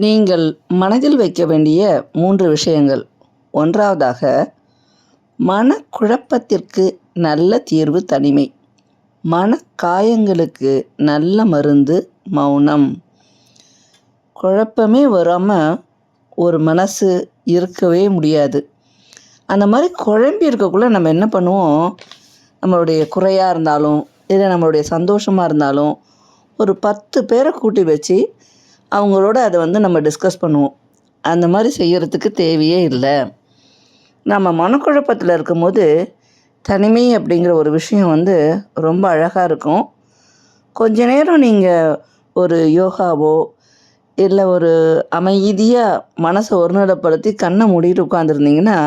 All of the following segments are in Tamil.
நீங்கள் மனதில் வைக்க வேண்டிய மூன்று விஷயங்கள். ஒன்றாவதாக மனக்குழப்பத்திற்கு நல்ல தீர்வு தனிமை. மனக்காயங்களுக்கு நல்ல மருந்து மௌனம். குழப்பமே வராமல் ஒரு மனசு இருக்கவே முடியாது. அந்த மாதிரி குழம்பி இருக்கக்குள்ளே நம்ம என்ன பண்ணுவோம்? நம்மளுடைய குறையாக இருந்தாலும் இல்லை நம்மளுடைய சந்தோஷமாக இருந்தாலும் ஒரு பத்து பேரை கூட்டி வச்சு அவங்களோட அதை வந்து நம்ம டிஸ்கஸ் பண்ணுவோம். அந்த மாதிரி செய்கிறதுக்கு தேவையே இல்லை. நம்ம மனக்குழப்பத்தில் இருக்கும்போது தனிமை அப்படிங்கிற ஒரு விஷயம் வந்து ரொம்ப அழகாக இருக்கும். கொஞ்ச நேரம் நீங்கள் ஒரு யோகாவோ இல்லை ஒரு அமைதியாக மனசை ஒருநிலைப்படுத்தி கண்ணை மூடிட்டு உட்காந்துருந்தீங்கன்னா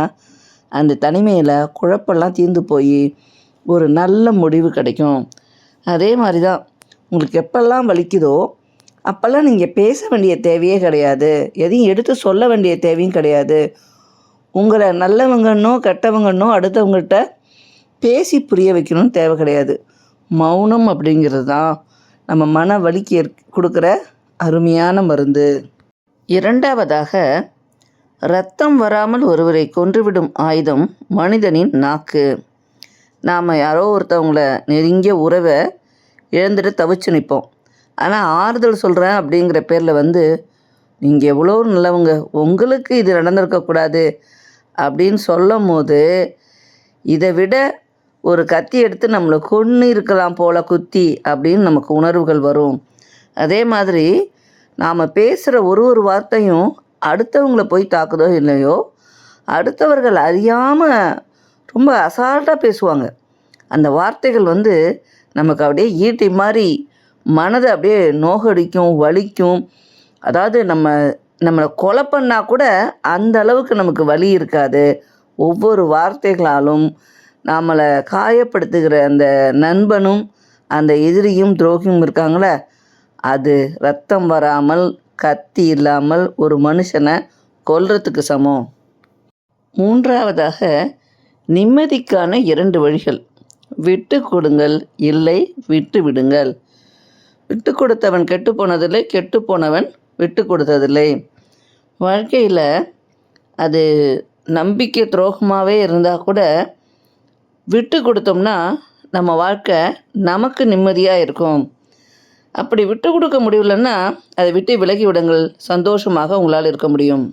அந்த தனிமையில் குழப்பெல்லாம் தீர்ந்து போய் ஒரு நல்ல முடிவு கிடைக்கும். அதே மாதிரி தான் உங்களுக்கு எப்பெல்லாம் வலிக்குதோ அப்போல்லாம் நீங்கள் பேச வேண்டிய தேவையே கிடையாது. எதையும் எடுத்து சொல்ல வேண்டிய தேவையும் கிடையாது. உங்களை நல்லவங்கன்னோ கெட்டவங்கன்னோ அடுத்தவங்கள்ட்ட பேசி புரிய வைக்கணும்னு தேவை கிடையாது. மௌனம் அப்படிங்கிறது தான் நம்ம மன வலிக்கு ஏற் கொடுக்குற அருமையான மருந்து. இரண்டாவதாக ரத்தம் வராமல் ஒருவரை கொன்றுவிடும் ஆயுதம் மனிதனின் நாக்கு. நாம் யாரோ ஒருத்தவங்கள நெருங்கிய உறவை இழந்துட்டு தவிச்சு நிற்போம் ஆனால் ஆறுதல் சொல்கிறேன் அப்படிங்கிற பேரில் வந்து நீங்கள் எவ்வளோ நல்லவங்க உங்களுக்கு இது நடந்திருக்கக்கூடாது அப்படின்னு சொல்லும் போது இதை விட ஒரு கத்தி எடுத்து நம்மளை கொன்று இருக்கலாம் போல குத்தி அப்படின்னு நமக்கு உணர்வுகள் வரும். அதே மாதிரி நாம் பேசுகிற ஒரு ஒரு வார்த்தையும் அடுத்தவங்களை போய் தாக்குதோ இல்லையோ அடுத்தவர்கள் அறியாமல் ரொம்ப அசால்ட்டாக பேசுவாங்க. அந்த வார்த்தைகள் வந்து நமக்கு அப்படியே ஈட்டி மாதிரி மனதை அப்படியே நோகடிக்கும் வலிக்கும். அதாவது நம்ம நம்மளை கொலை பண்ணால் கூட அந்த அளவுக்கு நமக்கு வலி இருக்காது. ஒவ்வொரு வார்த்தைகளாலும் நம்மளை காயப்படுத்துகிற அந்த நண்பனும் அந்த எதிரியும் துரோகியும் இருக்காங்களே அது ரத்தம் வராமல் கத்தி இல்லாமல் ஒரு மனுஷனை கொல்றதுக்கு சமம். மூன்றாவதாக நிம்மதிக்கான இரண்டு வழிகள். விட்டு கொடுங்கள் இல்லை விட்டு விடுங்கள் விட்டு கொடுத்தவன் கெட்டு போனதில்லை கெட்டு போனவன் விட்டு கொடுத்ததில்லை வாழ்க்கையில் அது நம்பிக்கை துரோகமாகவே இருந்தால் கூட விட்டு கொடுத்தோம்னா நம்ம வாழ்க்கை நமக்கு நிம்மதியாக இருக்கும். அப்படி விட்டு கொடுக்க முடியலன்னா அதை விட்டு விலகி விடுங்கள். சந்தோஷமாக உங்களால் இருக்க முடியும்.